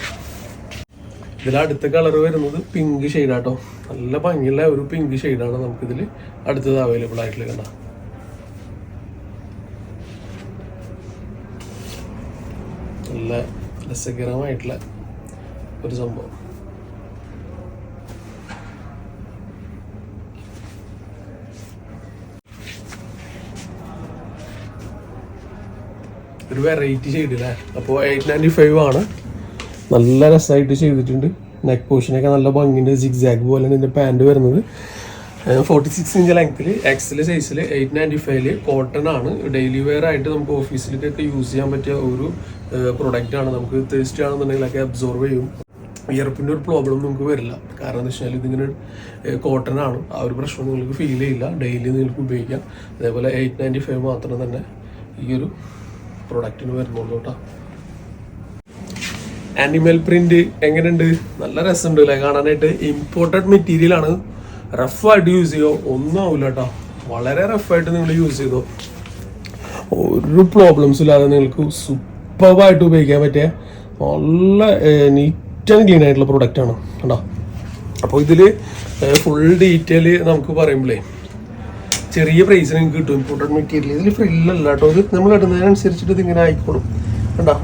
ഇതിൽ അടുത്ത കളർ വരുന്നത് പിങ്ക് ഷെയ്ഡാട്ടോ നല്ല ഭംഗിയുള്ള ഒരു പിങ്ക് ഷെയ്ഡാണ് നമുക്കിതിൽ അടുത്തത് അവൈലബിൾ ആയിട്ടുള്ളത് കണ്ട. നല്ല രസകരമായിട്ടുള്ള ഒരു സംഭവം. ഒരു വെറൈറ്റി ചെയ്തില്ലേ? അപ്പോൾ എയ്റ്റ് നയന്റി ഫൈവ് ആണ്. നല്ല രസമായിട്ട് ചെയ്തിട്ടുണ്ട്. നെക്ക് പോർഷനൊക്കെ നല്ല ഭംഗിയുണ്ട്. സിക്സാഗ് പോലെ ഇതിന്റെ പാന്റ് വരുന്നത്. ഫോർട്ടി സിക്സ് ഇഞ്ച് ലെങ്ത്തിൽ എക്സൽ സൈസിൽ എയ്റ്റ് നയന്റി ഫൈവിൽ കോട്ടൺ ആണ്. ഡെയിലി വെയർ ആയിട്ട് നമുക്ക് ഓഫീസിലേക്കൊക്കെ യൂസ് ചെയ്യാൻ പറ്റിയ ഒരു പ്രൊഡക്റ്റ് ആണ്. നമുക്ക് തേസ്റ്റ് ആണെന്നുണ്ടെങ്കിലൊക്കെ അബ്സോർവ് ചെയ്യും. വിയർപ്പിന്റെ ഒരു പ്രോബ്ലം നിങ്ങൾക്ക് വരില്ല. കാരണം എന്താ വെച്ചാൽ ഇതിങ്ങനെ കോട്ടൺ ആണ്. ആ ഒരു പ്രശ്നം നിങ്ങൾക്ക് ഫീൽ ചെയ്യില്ല. ഡെയിലി നിങ്ങൾക്ക് ഉപയോഗിക്കാം. അതേപോലെ എയ്റ്റ് നയന്റി ഫൈവ് മാത്രം തന്നെ ഈ ഒരു പ്രൊഡക്റ്റിന് വരുന്നുള്ളൂ കേട്ടോ ആനിമൽ പ്രിന്റ് എങ്ങനെയുണ്ട്? നല്ല രസമുണ്ട് അല്ലേ കാണാനായിട്ട് ഇമ്പോർട്ടഡ് മെറ്റീരിയൽ ആണ്. റഫായിട്ട് യൂസ് ചെയ്യോ ഒന്നും ആവില്ല കേട്ടോ വളരെ റഫായിട്ട് നിങ്ങൾ യൂസ് ചെയ്തോ? ഒരു പ്രോബ്ലംസ് ഇല്ലാതെ നിങ്ങൾക്ക് സൂപ്പർവായിട്ട് ഉപയോഗിക്കാൻ പറ്റിയ നല്ല നീറ്റ് ആൻഡ് ക്ലീൻ ആയിട്ടുള്ള പ്രൊഡക്റ്റാണ് കേട്ടോ അപ്പോൾ ഇതിൽ ഫുൾ ഡീറ്റെയിൽ നമുക്ക് പറയുമ്പോഴേ ചെറിയ പ്രൈസിന് നിങ്ങൾക്ക് കിട്ടും. ഇമ്പോർട്ടഡ് മെറ്റീരിയൽ ഇതിൽ ഫ്രില്ലല്ല കേട്ടോ ഇത് നമ്മൾ ഇടുന്നതിനനുസരിച്ചിട്ട് ഇതിങ്ങനെ ആയിക്കോളും. കണ്ടോ?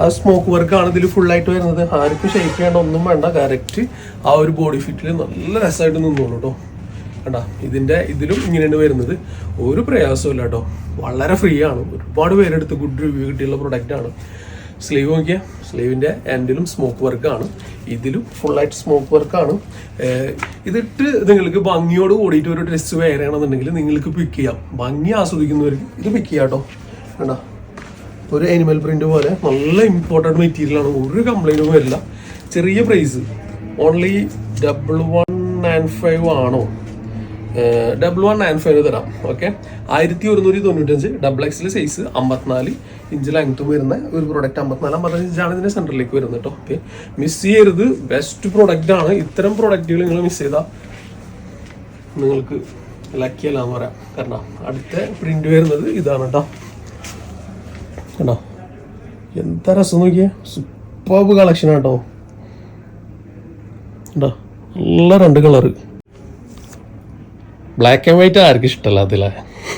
ആ സ്മോക്ക് വർക്കാണ് ഇതിൽ ഫുള്ളായിട്ട് വരുന്നത്. ആർക്കും ഷേക്ക് ചെയ്യേണ്ട ഒന്നും വേണ്ട. കറക്റ്റ് ആ ഒരു ബോഡി ഫിറ്റിൽ നല്ല രസമായിട്ട് നിന്നോളൂ കേട്ടോ കണ്ടാ? ഇതിന്റെ ഇതിലും ഇങ്ങനെയാണ് വരുന്നത്. ഒരു പ്രയാസവും ഇല്ല കേട്ടോ വളരെ ഫ്രീ ആണ്. ഒരുപാട് പേരെടുത്ത് ഗുഡ് റിവ്യൂ കിട്ടിയുള്ള പ്രൊഡക്റ്റ് ആണ്. സ്ലീവ് നോക്കിയാൽ സ്ലീവിന്റെ എൻഡിലും സ്മോക്ക് വർക്കാണ് ഇതിലും ഫുള്ളായിട്ട് സ്മോക്ക് വർക്കാണ് ഇതിട്ട് നിങ്ങൾക്ക് ഭംഗിയോട് കൂടിയിട്ട് ഒരു ഡ്രസ്സ് വെയർ ചെയ്യണമെന്നുണ്ടെങ്കിൽ നിങ്ങൾക്ക് പിക്ക് ചെയ്യാം. ഭംഗി ആസ്വദിക്കുന്നവർക്ക് ഇത് പിക്ക് ചെയ്യാം കേട്ടോ വേണ്ട ഒരു അനിമൽ പ്രിന്റ് പോലെ നല്ല ഇമ്പോർട്ടന്റ് മെറ്റീരിയലാണ് ഒരു കംപ്ലൈന്റും വരില്ല. ചെറിയ price only double one nine five ആണോ? ഡബിൾ വൺ നയൻ ഫൈവ് തരാം. ഓക്കെ ആയിരത്തി ഒരുന്നൂറ്റി തൊണ്ണൂറ്റഞ്ച് ഡബിൾ എക്സിൽ സൈസ് അമ്പത്തിനാല്. ഇഞ്ച് ലെങ്ത്തും വരുന്ന. ഒരു പ്രോഡക്റ്റ് അമ്പത്തിനാല് അമ്പത്തഞ്ച് ഇഞ്ചാണ് ഇതിന്റെ സെന്ററിലേക്ക് വരുന്നത് കേട്ടോ ഓക്കെ മിസ് ചെയ്യരുത്. ബെസ്റ്റ് പ്രോഡക്റ്റ് ആണ്. ഇത്തരം പ്രോഡക്റ്റുകൾ നിങ്ങൾ മിസ് ചെയ്താൽ നിങ്ങൾക്ക് ലക്കിയല്ല പറയാം. കാരണം അടുത്ത പ്രിന്റ് വരുന്നത് ഇതാണ് കേട്ടോ കേട്ടോ എന്താ രസം നോക്കിയേ? സൂപ്പർബ് കളക്ഷൻ കേട്ടോ കണ്ടോ? നല്ല രണ്ട് കളറ് ബ്ലാക്ക് ആൻഡ് വൈറ്റ് ആർക്കും ഇഷ്ടമല്ല അതിലെ.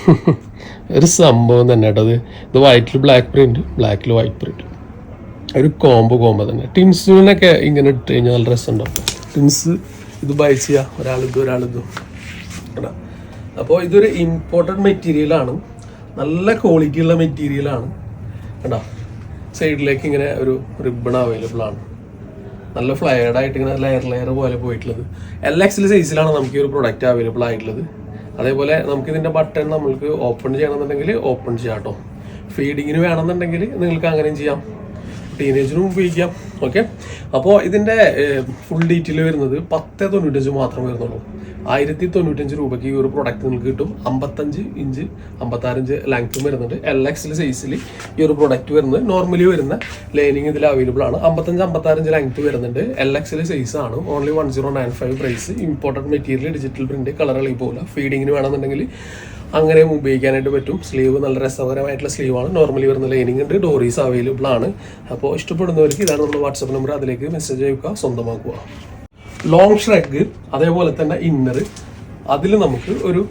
[laughs] ഒരു സംഭവം തന്നെ കേട്ടോ അത്. ഇത് വൈറ്റിൽ ബ്ലാക്ക് പ്രിന്റ് ബ്ലാക്കിൽ വൈറ്റ് പ്രിന്റ് ഒരു കോംബോ കോംബോ തന്നെ. ടിൻസിനൊക്കെ ഇങ്ങനെ ഇട്ട് കഴിഞ്ഞാൽ നല്ല രസമുണ്ടാവും ടിൻസ് ഇത് ബൈ ചെയ്യുക ഒരാളിതും ഒരാളിതും അപ്പോൾ ഇതൊരു ഇമ്പോർട്ടന്റ് മെറ്റീരിയലാണ് നല്ല ക്വാളിറ്റി ഉള്ള മെറ്റീരിയലാണ് കേട്ടോ സൈഡിലേക്ക് ഇങ്ങനെ ഒരു റിബൺ അവൈലബിൾ ആണ്. നല്ല ഫ്ലയർഡ് ആയിട്ട് ഇങ്ങനെ ലെയർ ലെയർ പോലെ പോയിട്ടുള്ളത്. എല്ലാ എക്സിൽ സൈസിലാണ് നമുക്ക് ഈ ഒരു പ്രൊഡക്റ്റ് അവൈലബിൾ ആയിട്ടുള്ളത്. അതേപോലെ നമുക്ക് ഇതിന്റെ ബട്ടൺ നമ്മൾക്ക് ഓപ്പൺ ചെയ്യണമെന്നുണ്ടെങ്കിൽ ഓപ്പൺ ചെയ്യാം കേട്ടോ ഫീഡിങ്ങിന് വേണമെന്നുണ്ടെങ്കിൽ നിങ്ങൾക്ക് അങ്ങനെയും ചെയ്യാം. ടീനേജിനും ഉപയോഗിക്കാം ഓക്കെ അപ്പോൾ ഇതിന്റെ ഫുൾ ഡീറ്റെയിൽ വരുന്നത് പത്ത് തൊണ്ണൂറ്റഞ്ച് മാത്രം വരുന്നുള്ളൂ. ആയിരത്തി തൊണ്ണൂറ്റഞ്ച് രൂപയ്ക്ക് ഈ ഒരു പ്രോഡക്റ്റ് നിങ്ങൾക്ക് കിട്ടും. അമ്പത്തഞ്ച് ഇഞ്ച് അമ്പത്താറഞ്ച് ലെങ്ത്തും വരുന്നുണ്ട്. എൽ എക്സിൽ സൈസിൽ ഈ ഒരു പ്രോഡക്റ്റ് വരുന്നത്. നോർമലി വരുന്ന ലൈനിങ് ഇതിൽ അവൈലബിൾ ആണ്. അമ്പത്തഞ്ച് അമ്പത്താറഞ്ച് ലെങ്ത്ത് വരുന്നുണ്ട്. എൽ എക്സിൽ സൈസ് ആണ്. Only one zero nine five price important material digital print colour ഇളി പോകില്ല ഫീഡിങ്ങിന് വേണമെന്നുണ്ടെങ്കിൽ അങ്ങനെയും ഉപയോഗിക്കാനായിട്ട് പറ്റും. സ്ലീവ് നല്ല രസകരമായിട്ടുള്ള സ്ലീവാണ് നോർമലി വരുന്ന ലൈനിങ് ഉണ്ട്. ഡോറീസ് അവൈലബിൾ ആണ്. അപ്പോൾ ഇഷ്ടപ്പെടുന്നവർക്ക് ഇതാണ് നമ്മുടെ വാട്സപ്പ് നമ്പർ അതിലേക്ക് മെസ്സേജ് അയക്കുക സ്വന്തമാക്കുക. ലോങ് ഷ്രഗ് അതേപോലെ തന്നെ ഇന്നർ അതിൽ നമുക്ക് ഒരു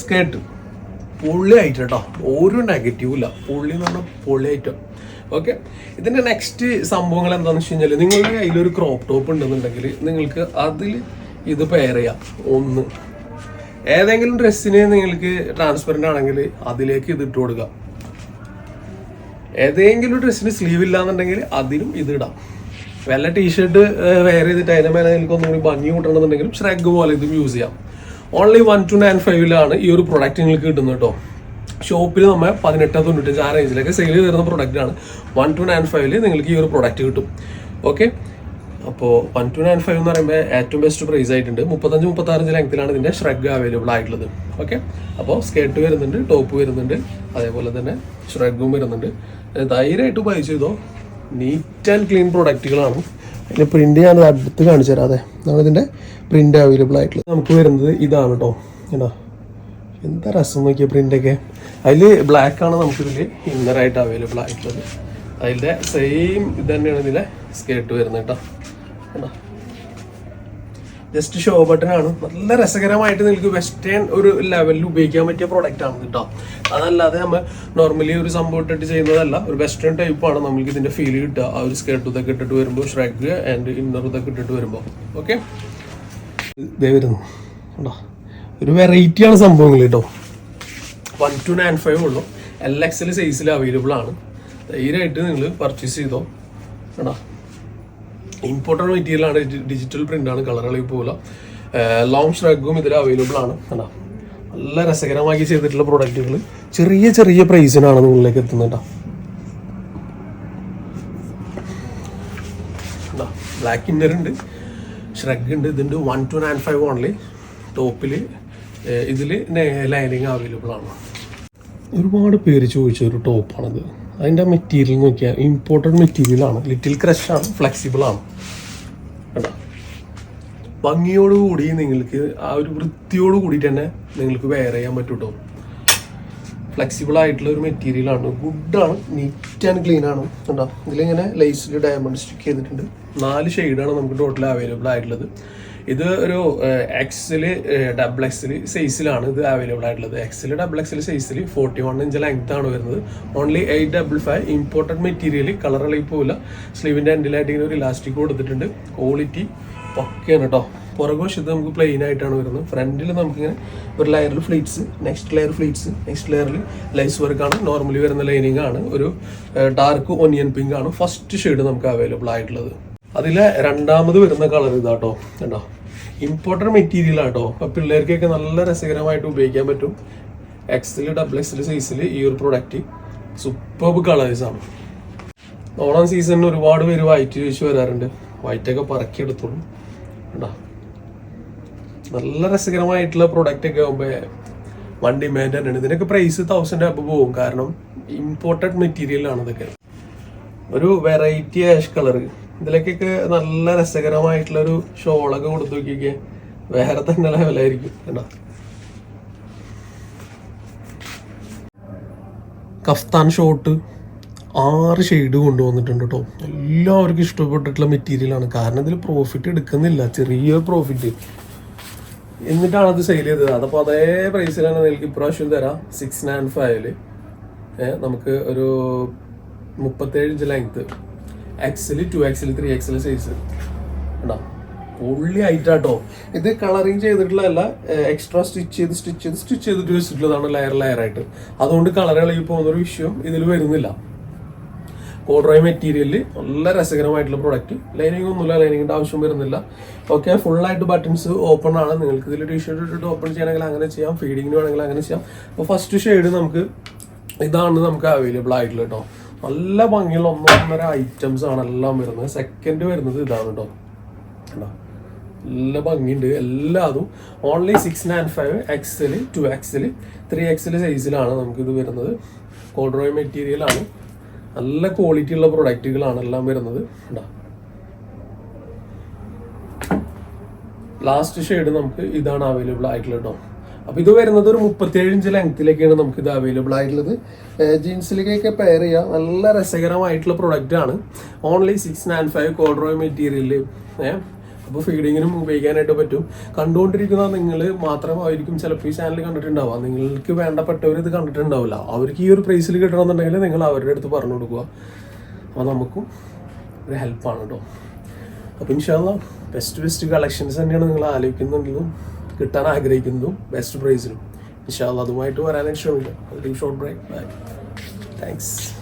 സ്കേർട്ട് പൊള്ളി ആയിട്ട് കേട്ടോ. ഒരു നെഗറ്റീവ് ഇല്ല. പൊള്ളി എന്ന് പറഞ്ഞാൽ പൊള്ളി ആയിട്ട് ഓക്കെ ഇതിന്റെ നെക്സ്റ്റ് സംഭവങ്ങൾ എന്താണെന്ന് വെച്ച് കഴിഞ്ഞാൽ നിങ്ങളുടെ കയ്യിൽ ഒരു ക്രോപ്പ് ടോപ്പ് ഉണ്ടെന്നുണ്ടെങ്കിൽ നിങ്ങൾക്ക് അതിൽ ഇത് പെയർ ചെയ്യാം. ഒന്ന്. ഏതെങ്കിലും ഡ്രസ്സിന് നിങ്ങൾക്ക് ട്രാൻസ്പെറന്റ് ആണെങ്കിൽ അതിലേക്ക് ഇത് ഇട്ട് കൊടുക്കാം. ഏതെങ്കിലും ഡ്രസ്സിന് സ്ലീവ് ഇല്ലാന്നുണ്ടെങ്കിൽ അതിനും ഇത് ഇടാം. വല്ല ടീഷർട്ട് വെയർ ചെയ്തിട്ട് അതിന്റെ മേലെ നിങ്ങൾക്ക് ഒന്നും കൂടി ഭംഗി കൂട്ടണമെന്നുണ്ടെങ്കിലും ഷ്രഗ് പോലെ ഇതും യൂസ് ചെയ്യാം. ഓൺലി വൺ ടു നയൻ ഫൈവിലാണ് ഈ ഒരു പ്രൊഡക്റ്റ് നിങ്ങൾക്ക് കിട്ടുന്നത് കേട്ടോ. ഷോപ്പിൽ നമ്മൾ പതിനെട്ട് തൊണ്ണൂറ്റഞ്ച് ആ റേഞ്ചിലൊക്കെ സെയിൽ ചെയ്ത് തരുന്ന പ്രൊഡക്റ്റ് ആണ്. വൺ ടു നയൻ ഫൈവിൽ നിങ്ങൾക്ക് ഈ ഒരു പ്രൊഡക്റ്റ് കിട്ടും. ഓക്കെ അപ്പോൾ വൺ ടു നയൻ ഫൈവ് എന്ന് പറയുമ്പോൾ ഏറ്റവും ബെസ്റ്റ് പ്രൈസ് ആയിട്ടുണ്ട്. മുപ്പത്തഞ്ച് മുപ്പത്താറഞ്ച് ലെങ്ത്തിലാണ് ഇതിന്റെ ഷ്രഗ് അവൈലബിൾ ആയിട്ടുള്ളത്. ഓക്കെ അപ്പോൾ സ്കേർട്ട് വരുന്നുണ്ട് ടോപ്പ് വരുന്നുണ്ട്. അതേപോലെ തന്നെ ഷ്രഗും വരുന്നുണ്ട്. ധൈര്യമായിട്ട് ബൈ ചെയ്തോ? നീറ്റ് ആൻഡ് ക്ലീൻ പ്രൊഡക്റ്റുകളാണ് അതിന്റെ പ്രിന്റ് ഞാൻ അടുത്ത് കാണിച്ചു തരാം. അതെ നമ്മളിതിന്റെ പ്രിന്റ് അവൈലബിൾ ആയിട്ടുള്ളത്. നമുക്ക് വരുന്നത് ഇതാണ് കേട്ടോ എന്താ എന്താ രസം നോക്കിയ പ്രിന്റൊക്കെ അതിൽ ബ്ലാക്ക് ആണ് നമുക്കിതിൽ ഇന്നറായിട്ട് അവൈലബിൾ ആയിട്ടുള്ളത്. അതിന്റെ സെയിം ഇത് തന്നെയാണ് ഇതിലെ സ്കേർട്ട് വരുന്നത് കേട്ടോ കണ്ടോ? ജസ്റ്റ് ഷോ ബട്ടൺ ആണ്. നല്ല രസകരമായിട്ട് നിങ്ങൾക്ക് വെസ്റ്റേൺ ഒരു ലെവലിൽ ഉപയോഗിക്കാൻ പറ്റിയ പ്രോഡക്റ്റ് ആണ് കേട്ടോ അതല്ലാതെ നമ്മൾ നോർമലി ഒരു സംഭവം ഇട്ടിട്ട് ചെയ്യുന്നതല്ല. ഒരു വെസ്റ്റേൺ ടൈപ്പ് ആണ് നമുക്ക് ഇതിന്റെ ഫീൽ കിട്ടുക. ആ ഒരു സ്കേർട്ട് ഇതൊക്കെ ഇട്ടിട്ട് വരുമ്പോൾ ഷ്രഗ് ആൻഡ് ഇന്നർ ഇതൊക്കെ ഇട്ടിട്ട് വരുമ്പോൾ ഓക്കെ ഇതേ വരുന്നു. കേട്ടോ ഒരു വെറൈറ്റി ആണ് സംഭവങ്ങൾ കേട്ടോ വൺ ടു നയൻ ഫൈവ് ഉള്ളൂ. എൽ എക്സൽ സൈസിൽ അവൈലബിൾ ആണ്. ധൈര്യമായിട്ട് നിങ്ങൾ പർച്ചേസ് ചെയ്തോ. കേട്ടോ ഇമ്പോർട്ടന്റ് മെറ്റീരിയൽ ആണ് ഡിജിറ്റൽ പ്രിന്റ് ആണ് കളറുകളിൽ പോലെ ലോങ് സ്ട്രഗും ഇതിൽ അവൈലബിൾ ആണ്. കേട്ടോ നല്ല രസകരമാക്കി ചെയ്തിട്ടുള്ള പ്രോഡക്റ്റുകൾ ചെറിയ ചെറിയ പ്രൈസിനാണ് നിങ്ങളിലേക്ക് എത്തുന്നത് കേട്ടോ. ബ്ലാക്ക് ഇന്നർ ഉണ്ട് ഷ്രഗ് ഉണ്ട് ഇതുണ്ട് one two nine five only ടോപ്പിൽ ഇതിൽ ലൈനിങ് അവൈലബിൾ ആണ്. ഒരുപാട് പേര് ചോദിച്ച ഒരു ടോപ്പാണിത് അതിന്റെ മെറ്റീരിയൽ നോക്കിയാൽ ഇമ്പോർട്ടന്റ് മെറ്റീരിയലാണ് ലിറ്റിൽ ക്രഷ് ആണ് ഫ്ലെക്സിബിൾ ആണ്. കേട്ടോ ഭംഗിയോടുകൂടി നിങ്ങൾക്ക് ആ ഒരു വൃത്തിയോട് കൂടിയിട്ട് തന്നെ നിങ്ങൾക്ക് വെയർ ചെയ്യാൻ പറ്റും കേട്ടോ ഫ്ലെക്സിബിൾ ആയിട്ടുള്ള ഒരു മെറ്റീരിയൽ ആണ്. ഗുഡാണ് നീറ്റ് ആൻഡ് ക്ലീൻ ആണ്. കണ്ടോ? ഇതിലിങ്ങനെ ലൈസിൽ ഡയമണ്ട് സ്റ്റിക്ക് ചെയ്തിട്ടുണ്ട്. നാല് ഷെയ്ഡാണ് നമുക്ക് ടോട്ടൽ അവൈലബിൾ ആയിട്ടുള്ളത്. ഇത് ഒരു എക്സിൽ ഡബിൾ എക്സിൽ സൈസിലാണ് ഇത് അവൈലബിൾ ആയിട്ടുള്ളത്. എക്സിൽ ഡബിൾ എക്സിൽ സൈസിൽ ഫോർട്ടി വൺ ഇഞ്ച് ലെങ്ത് ആണ് വരുന്നത്. Only eight double five important material colour പോകില്ല സ്ലീവിന്റെ എൻഡിലായിട്ട് ഇങ്ങനെ ഒരു ഇലാസ്റ്റിക് കൊടുത്തിട്ടുണ്ട്. ക്വാളിറ്റി പക്കയാണ് കേട്ടോ പുറകുവശത്ത് നമുക്ക് പ്ലെയിൻ ആയിട്ടാണ് വരുന്നത്. ഫ്രണ്ടിൽ നമുക്കിങ്ങനെ ഒരു ലെയറിൽ pleats next layer pleats next ലെയറിൽ ലൈസ് വർക്കാണ് നോർമലി വരുന്ന ലൈനിങ് ആണ്. ഒരു ഡാർക്ക് ഒനിയൻ പിങ്ക് ആണ്. ഫസ്റ്റ് ഷെയ്ഡ് നമുക്ക് അവൈലബിൾ ആയിട്ടുള്ളത്. അതിലെ രണ്ടാമത് വരുന്ന കളർ ഇതാട്ടോ കണ്ടോ? ഇമ്പോർട്ടന്റ് മെറ്റീരിയൽ ആട്ടോ. അപ്പോൾ പിള്ളേർക്കൊക്കെ നല്ല രസകരമായിട്ട് ഉപയോഗിക്കാൻ പറ്റും. എക്സിൽ ഡബിൾ എക്സിൽ സൈസിൽ ഈ ഒരു പ്രൊഡക്റ്റ് സൂപ്പർബ് കളേഴ്സ് ആണ്. ഓണം സീസണിന് ഒരുപാട് പേര് വൈറ്റ് ചോദിച്ചു വരാറുണ്ട്. വൈറ്റൊക്കെ പറക്കി എടുത്തോളൂ. കേട്ടോ നല്ല രസകരമായിട്ടുള്ള പ്രൊഡക്റ്റ് ഒക്കെ ആകുമ്പോൾ വൺ ഡിമാൻഡ് തന്നെയാണ്. ഇതിനൊക്കെ പ്രൈസ് തൗസൻഡ് അപ്പ് പോകും കാരണം ഇമ്പോർട്ടഡ് മെറ്റീരിയലാണ് ഇതൊക്കെ. ഒരു വെറൈറ്റി ആഷ് കളർ ഇതിലേക്കൊക്കെ നല്ല രസകരമായിട്ടുള്ള ഒരു ഷോളൊക്കെ കൊടുത്തു നോക്കിയൊക്കെ വേറെ തന്നെ ലെവലായിരിക്കും കേട്ടോ. കഫ്താൻ ഷോട്ട് ആറ് ഷെയ്ഡ് കൊണ്ടുവന്നിട്ടുണ്ട് കേട്ടോ. എല്ലാവർക്കും ഇഷ്ടപ്പെട്ടിട്ടുള്ള മെറ്റീരിയലാണ് കാരണം ഇതിൽ പ്രോഫിറ്റ് എടുക്കുന്നില്ല. ചെറിയൊരു പ്രോഫിറ്റ് എന്നിട്ടാണ് അത് സെയിൽ ചെയ്തത്. അതപ്പോൾ അതേ പ്രൈസിലാണ് നിങ്ങൾക്ക് ഇപ്രാവശ്യം തരാം. സിക്സ് നയൻ ഫൈവിൽ നമുക്ക് ഒരു മുപ്പത്തേഴ് ഇഞ്ച് ലെങ്ത് എക്സിൽ two XL three XL size ഉണ്ടോ? പൊള്ളി ആയിട്ടാട്ടോ ഇത് കളറിങ് ചെയ്തിട്ടുള്ളതല്ല എക്സ്ട്രാ സ്റ്റിച്ച് ചെയ്ത് സ്റ്റിച്ച് ചെയ്ത് സ്റ്റിച്ച് ചെയ്തിട്ട് വെച്ചിട്ടുള്ളതാണ് ലെയർ ലെയർ ആയിട്ട്. അതുകൊണ്ട് കളർ ഇളകി പോകുന്ന ഒരു വിഷയം ഇതിൽ വരുന്നില്ല. കോഡ്രോയ് മെറ്റീരിയലിൽ നല്ല രസകരമായിട്ടുള്ള പ്രൊഡക്റ്റ് ലൈനിങ് ഒന്നുമില്ല ലൈനിങ്ങിന്റെ ആവശ്യം വരുന്നില്ല. ഓക്കെ ഫുള്ളായിട്ട് ബട്ടൺസ് ഓപ്പൺ ആണ്. നിങ്ങൾക്ക് ഇതിൽ ടീഷർട്ട് ഇട്ടിട്ട് ഓപ്പൺ ചെയ്യണമെങ്കിൽ അങ്ങനെ ചെയ്യാം. ഫീഡിങ്ങിന് വേണമെങ്കിൽ അങ്ങനെ ചെയ്യാം. അപ്പോൾ ഫസ്റ്റ് ഷെയ്ഡ് നമുക്ക് ഇതാണ് നമുക്ക് അവൈലബിൾ ആയിട്ടുള്ള കേട്ടോ നല്ല ഭംഗിയുള്ള ഒന്നൊന്നര ഐറ്റംസ് ആണ് എല്ലാം വരുന്നത്. സെക്കൻഡ് വരുന്നത് ഇതാണ് കേട്ടോ നല്ല ഭംഗിയുണ്ട്. എല്ലാതും only six nine five XL two XL three XL സൈസിലാണ് നമുക്കിത് വരുന്നത്. കോൾഡ്രോയ് മെറ്റീരിയൽ ആണ്. നല്ല ക്വാളിറ്റി ഉള്ള പ്രൊഡക്റ്റുകളാണ് എല്ലാം വരുന്നത്. കണ്ടോ? ലാസ്റ്റ് ഷെയ്ഡ് നമുക്ക് ഇതാണ് അവൈലബിൾ ആയിട്ടുള്ളത് കേട്ടോ അപ്പോൾ ഇത് വരുന്നത് ഒരു മുപ്പത്തിയേഴ് ഇഞ്ച് ലെങ്ത്തിലേക്കാണ് നമുക്ക് ഇത് അവൈലബിൾ ആയിട്ടുള്ളത് ജീൻസിലേക്കൊക്കെ പെയർ ചെയ്യാം. നല്ല രസകരമായിട്ടുള്ള പ്രൊഡക്റ്റ് ആണ്. Only six nine five corduroy material ഏഹ് അപ്പോൾ ഫീഡിങ്ങിനും ഉപയോഗിക്കാനായിട്ട് പറ്റും. കണ്ടുകൊണ്ടിരിക്കുന്ന നിങ്ങൾ മാത്രമായിരിക്കും ചിലപ്പോൾ ഈ ചാനൽ കണ്ടിട്ടുണ്ടാവുക. നിങ്ങൾക്ക് വേണ്ടപ്പെട്ടവർ ഇത് കണ്ടിട്ടുണ്ടാവില്ല. അവർക്ക് ഈ ഒരു പ്രൈസിൽ കിട്ടണമെന്നുണ്ടെങ്കിൽ നിങ്ങൾ അവരുടെ അടുത്ത് പറഞ്ഞു കൊടുക്കുക. അപ്പോൾ നമുക്കും ഒരു ഹെൽപ്പാണ് കേട്ടോ അപ്പോൾ ഇൻഷാല്ല ബെസ്റ്റ് ബെസ്റ്റ് കളക്ഷൻസ് തന്നെയാണ് നിങ്ങൾ ആലോചിക്കുന്നുണ്ടെങ്കിലും കിട്ടാൻ ആഗ്രഹിക്കുന്നതും ബെസ്റ്റ് പ്രൈസിലും ഇൻഷാല്ല അതുമായിട്ട് വരാനായിട്ട് ഷോർട്ട് ബ്രേക്ക് ബൈ താങ്ക്സ്